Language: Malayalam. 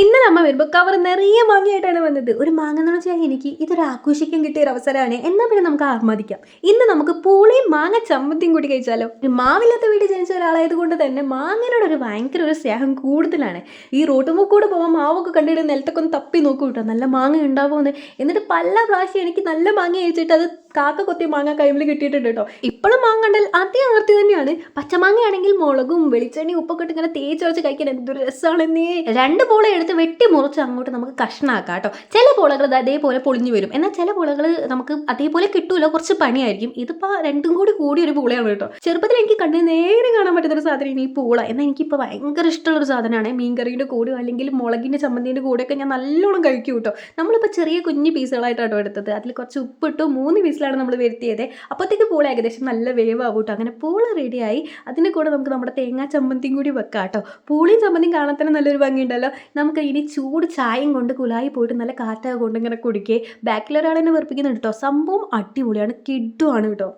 ഇന്ന് നമ്മൾ വരുമ്പോൾ കവർ നിറയെ മാങ്ങയായിട്ടാണ് വന്നത്. ഒരു മാങ്ങ എന്ന് വെച്ചാൽ എനിക്ക് ഇതൊരു ആഘോഷിക്കാൻ കിട്ടിയ ഒരു അവസരമാണ്. എന്നാൽ പിന്നെ നമുക്ക് ആഹ്മാദിക്കാം ഇന്ന് നമുക്ക് പൂളിയും മാങ്ങ ചമ്മന്തിയും കൂടി കഴിച്ചാലോ? ഒരു മാവില്ലാത്ത വീട്ടിൽ ജനിച്ച ഒരാളായത് കൊണ്ട് തന്നെ മാങ്ങനോട് ഒരു ഭയങ്കര ഒരു സ്നേഹം കൂടുതലാണ്. ഈ റോട്ടുമുക്കൂടെ പോകുമ്പോൾ മാവൊക്കെ കണ്ടിട്ട് നിലത്തൊക്കെ ഒന്ന് തപ്പി നോക്കി കേട്ടോ. നല്ല മാങ്ങ ഉണ്ടാവുമെന്ന് എന്നിട്ട് പല പ്രാവശ്യം എനിക്ക് നല്ല മാങ്ങ കഴിച്ചിട്ട് അത് കാക്ക കൊത്തി മാങ്ങ കൈമിൽ കിട്ടിയിട്ടുണ്ട് കേട്ടോ. ഇപ്പോഴും മാങ്ങ കണ്ടാൽ അതേ ആർത്തി തന്നെയാണ്. പച്ചമാങ്ങയാണെങ്കിൽ മുളകും വെളിച്ചെണ്ണയും ഉപ്പൊക്കെ ഇട്ട് ഇങ്ങനെ തേച്ചൊരച്ച് കഴിക്കാൻ എന്തൊരു രസമാണെന്നേ രണ്ട് പോള എടുത്ത് വെട്ടി മുറിച്ച് അങ്ങോട്ട് നമുക്ക് കഷ്ണാക്കാം കേട്ടോ. ചില പോളകൾ അതേപോലെ പൊളിഞ്ഞു വരും. എന്നാൽ ചില പോളകൾ നമുക്ക് അതേപോലെ കിട്ടൂല. കുറച്ച് പണിയായിരിക്കും. ഇതിപ്പോൾ രണ്ടും കൂടി കൂടി ഒരു പൂളയാണ് കേട്ടോ. ചെറുപ്പത്തിൽ എനിക്ക് കണ്ണിന് നേരെ കാണാൻ പറ്റുന്ന ഒരു സാധനമാണ് ഈ പൂള. എന്നാൽ എനിക്കിപ്പോൾ ഭയങ്കര ഇഷ്ടമുള്ള ഒരു സാധനമാണ്. മീൻകറിയുടെ കൂടെ അല്ലെങ്കിൽ മുളകിന്റെ ചമ്മന്തിന്റെ കൂടെയൊക്കെ ഞാൻ നല്ലോണം കഴിക്കും കേട്ടോ. നമ്മളിപ്പോൾ ചെറിയ കുഞ്ഞു പീസുകളായിട്ടാണ് എടുത്തത്. അതിൽ കുറച്ച് ഉപ്പിട്ടു മൂന്ന് പീസിലാണ് നമ്മൾ വരുത്തിയത്. അപ്പോഴത്തേക്ക് പൂള ഏകദേശം നല്ല വേവ് ആവൂട്ടോ അങ്ങനെ പൂള റെഡിയായി അതിന്റെ കൂടെ നമുക്ക് നമ്മുടെ തേങ്ങാ ചമ്മന്തിയും കൂടി വെക്കാം കേട്ടോ പൂളിയും ചമ്മന്തിയും കാണാൻ തന്നെ നല്ലൊരു ഭംഗിയുണ്ടല്ലോ. നമുക്ക് ഇനി ചൂട് ചായയും കൊണ്ട് കുലായി പോയിട്ട് നല്ല കാറ്റാ കൊണ്ട് ഇങ്ങനെ കുടിക്കുക ബാക്കിലൊരാളെന്നെ വെറുപ്പിക്കുന്നുണ്ട് കേട്ടോ സംഭവം അടിപൊളിയാണ്. കിഡുമാണ് കേട്ടോ